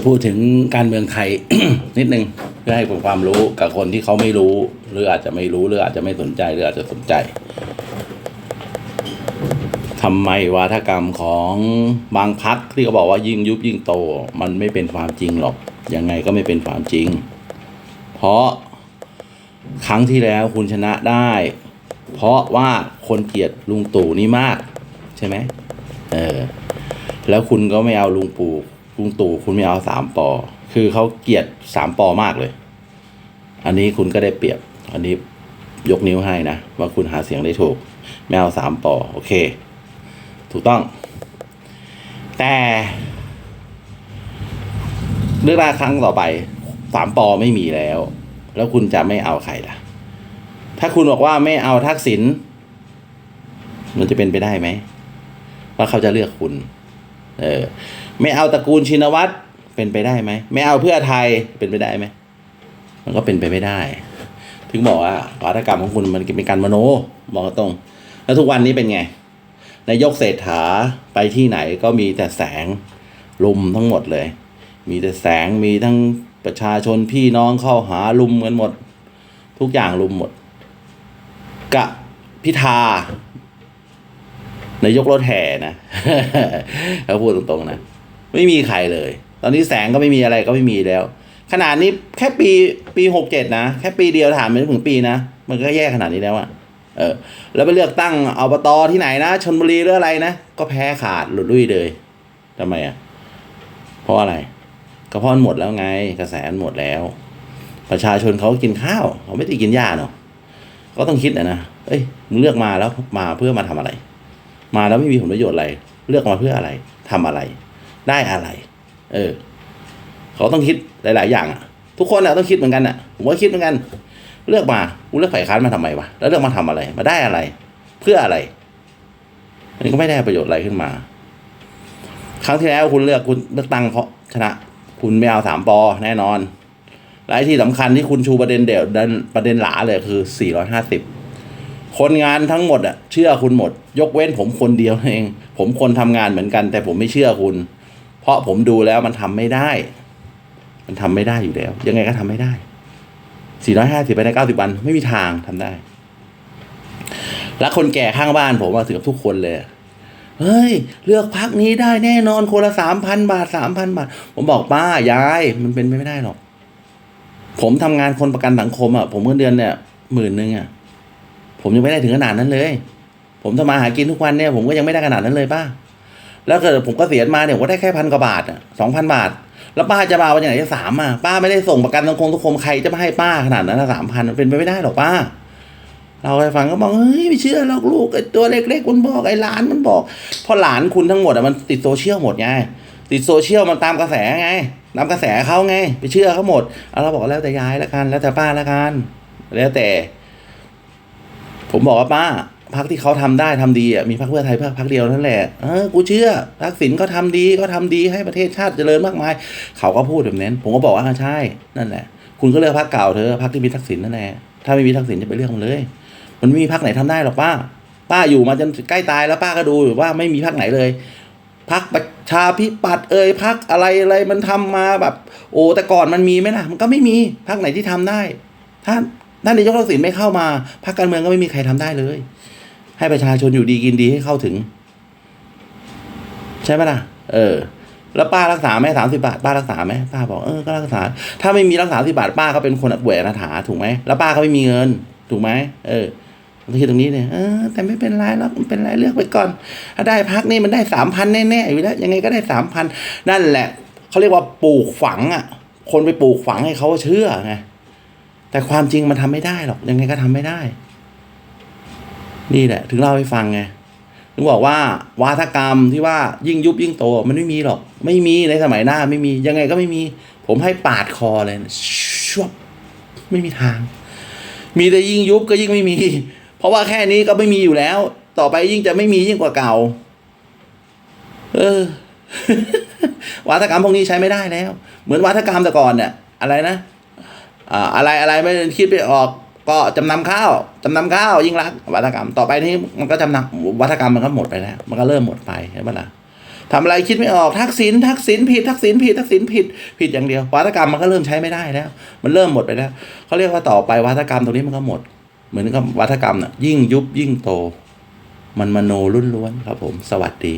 จะพูดถึงการเมืองไทย นิดนึงเพื่อให้เป็นความรู้กับคนที่เขาไม่รู้ หรืออาจจะไม่รู้หรืออาจจะไม่สนใจหรืออาจจะสนใจทำไมวาทกรรมของบางพักที่เขาบอกว่ายิ่งยุบยิ่งโต มันไม่เป็นความจริงหรอกยังไงก็ไม่เป็นความจริง เพราะครั้งที่แล้วคุณชนะได้ เพราะว่าคนเกลียดลุงตู่นี่มาก ใช่ไหมเออแล้วคุณก็ไม่เอาลุงปู่ ลุงตู่คุณไม่เอาสามปอ คือเขาเกลียดสามปอมากเลย อันนี้คุณก็ได้เปรียบ อันนี้ยกนิ้วให้นะ ว่าคุณหาเสียงได้ถูก ไม่เอาสามปอ โอเค ถูกต้อง แต่เลือกตั้งครั้งต่อไปสามปอไม่มีแล้ว แล้วคุณจะไม่เอาใครล่ะ ถ้าคุณบอกว่าไม่เอาทักษิณมันจะเป็นไปได้ไหมว่าเขาจะเลือกคุณ เออไม่เอาตระกูลชินวัตรเป็นไปได้ไหมไม่เอาเพื่อไทยเป็นไปได้ไหมมันก็เป็นไปไม่ได้ ถึงบอกว่าวาทกรรมของคุณมันเป็นการมโนบอกตรง แล้วทุกวันนี้เป็นไงนายกเศรษฐาไปที่ไหนก็มีแต่แสงลุมทั้งหมดเลย มีแต่แสงมีทั้งประชาชนพี่น้องเข้าหาลุมกันหมด ทุกอย่างลุมหมดกะพิธา นายกรถแห่นะเขาพูดตรงๆนะ ไม่มีใครเลย ตอนนี้แสงก็ไม่มีอะไรก็ไม่มีแล้ว ขนาดนี้แค่ปีปีหกเจ็ดนะ แค่ปีเดียวถามไม่ถึงปีนะ มันก็แย่ขนาดนี้แล้วอะเออ แล้วไปเลือกตั้งอบตที่ไหนนะชนบุรีหรืออะไรนะ ก็แพ้ขาดหลุดลุ่ยเลยทำไมอะเพราะอะไรก็เพาะหมดแล้วไง กระแสนหมดแล้ว ประชาชนเขากินข้าวเขาไม่ได้กินหญ้าเนาะก็ต้องคิดนะนะเอ้ยมึงเลือกมาแล้วมาเพื่อมาทำอะไร มาแล้วไม่มีผลประโยชน์อะไร เลือกมาเพื่ออะไรทำอะไร ได้อะไร เออ เขาต้องคิดหลาย ๆ อย่างอะ ทุกคนอะต้องคิดเหมือนกันอะผมก็คิดเหมือนกัน เลือกมากูเลือกฝ่ายค้านมาทำไมวะแล้วเลือกมาทำอะไร มาได้อะไร เพื่ออะไรอันนี้ก็ไม่ได้ประโยชน์อะไรขึ้นมา ครั้งที่แล้วคุณเลือกคุณเลือกตั้งเพราะชนะ คุณไม่เอาสามปอแน่นอนและไอ้ที่สำคัญที่คุณชูประเด็นเดี่ยวประเด็นหลาเลยคือ450 คนงานทั้งหมดอะเชื่อคุณหมด ยกเว้นผมคนเดียวเอง ผมคนทำงานเหมือนกัน แต่ผมไม่เชื่อคุณ เพราะผมดูแล้วมันทำไม่ได้ มันทำไม่ได้อยู่แล้ว ยังไงก็ทำไม่ได้450ไปใน90วัน ไม่มีทางทำได้ แล้วคนแก่ข้างบ้านผมว่าถึงกับทุกคนเลยเฮ้ย เลือกพักนี้ได้แน่นอนคนละสามพันบาทสามพันบาท ผมบอกป้ายาย มันเป็นไปไม่ได้หรอก ผมทำงานคนประกันสังคมอะผมเงินเดือนเนี่ยหมื่นหนึ่งอะ ผมยังไม่ได้ถึงขนาดนั้นเลย ผมทำมาหากินทุกวันเนี่ยผมก็ยังไม่ได้ขนาดนั้นเลยป้า แล้วเกิดผมก็เสียณมาเนี่ยผมก็ได้แค่พันกว่าบาทอะสองพันบาท แล้วป้าจะมาวันไหนจะสามอะป้าไม่ได้ส่งประกันสังคมทุกคมใครจะมาให้ป้าขนาดนั้นสามพันมันเป็นไปไม่ได้หรอกป้า เราไปฟังก็บอกเฮ้ยไม่เชื่อหรอกลูกไอ้ตัวเล็กๆมันบอกไอ้หลานมันบอกเพราะหลานคุณทั้งหมดอะมันติดโซเชียลหมดไงติดโซเชียลมันตามกระแสไงตามกระแสเขาไง ไปเชื่อเขาหมดเอาเราบอกแล้วแต่ยายละกันแล้วแต่ป้าละกันแล้วแต่ ผมบอกว่าป้าพักที่เขาทำได้ทำดีอะมีพักเพื่อไทยพักพักเดียวนั่นแหละเออกูเชื่อทักษิณก็ทำดีก็ทำดีให้ประเทศชาติเจริญมากมาย เขาก็พูดแบบนั้นผมก็บอกว่าใช่นั่นแหละ คุณก็เลือกพักเก่าเธอพักที่มีทักษิณนั่นแหละถ้าไม่มีทักษิณจะไปเลือกมันเลย มันไม่มีพักไหนทำได้หรอกป้า ป้าอยู่มาจนใกล้ตายแล้วป้าก็ดูอยู่ว่าไม่มีพักไหนเลยพักประชาพิปัตย์เอ่ยพักอะไรอะไรมันทำมาแบบ โอ้แต่ก่อนมันมีไหมล่ะ มันก็ไม่มีพักไหนที่ทำได้ ถ้า ถ้านนายกทักษิณไม่เข้ามาพักการเมืองก็ไม่มีใครทำได้เลย ให้ประชาชนอยู่ดีกินดีให้เข้าถึง ใช่ไหมล่ะ เออ แล้วป้ารักษาไหมสามสิบาทป้ารักษาไหมป้าบอกเออก็รักษา ถ้าไม่มีรักษาสิบาทป้าก็เป็นคนป่วยอนาถาถูกไหมแล้วป้าก็ไม่มีเงิน ถูกไหมเออต้องคิดตรงนี้เนี่ยเออแต่ไม่เป็นไรหรอกไม่เป็นไรเลือกไปก่อนถ้าได้พักนี่มันได้สามพันแน่ๆอยู่แล้วยังไงก็ได้สามพันนั่นแหละเขาเรียกว่าปลูกฝังอะ คนไปปลูกฝังให้เขาเชื่อไง แต่ความจริงมันทำไม่ได้หรอกยังไงก็ทำไม่ได้ นี่แหละ ถึงเล่าให้ฟังไงถึงบอกว่าวาทกรรมที่ว่ายิ่งยุบยิ่งโตมันไม่มีหรอก ไม่มีในสมัยหน้าไม่มียังไงก็ไม่มี ผมให้ปาดคอเลยชวบไม่มีทาง มีแต่ยิ่งยุบก็ยิ่งไม่มี เพราะว่าแค่นี้ก็ไม่มีอยู่แล้ว ต่อไปยิ่งจะไม่มียิ่งกว่าเก่า เออวาทกรรมพวกนี้ใช้ไม่ได้แล้ว เหมือนวาทกรรมแต่ก่อนเนี่ยอะไรนะ อ่าอะไรอะไรไม่คิดไปออกก็จำนำข้าวจำนำข้าวยิ่งรักวัฒกรรมต่อไปนี้มันก็จำนำวัฒกรรมมันก็หมดไปแล้วมันก็เริ่มหมดไปเห็นปะล่ะทำอะไรคิดไม่ออกทักษิณทักษิณผิดทักษิณผิดทักษิณผิดผิดอย่างเดียววัฒกรรมมันก็เริ่มใช้ไม่ได้แล้ว มันเริ่มหมดไปแล้วเขาเรียกว่าต่อไปวัฒกรรมตรงนี้มันก็หมด เหมือนกับวัฒกรรมน่ะยิ่งยุบยิ่งโต มันมโนรุ่นล้วนครับผม สวัสดี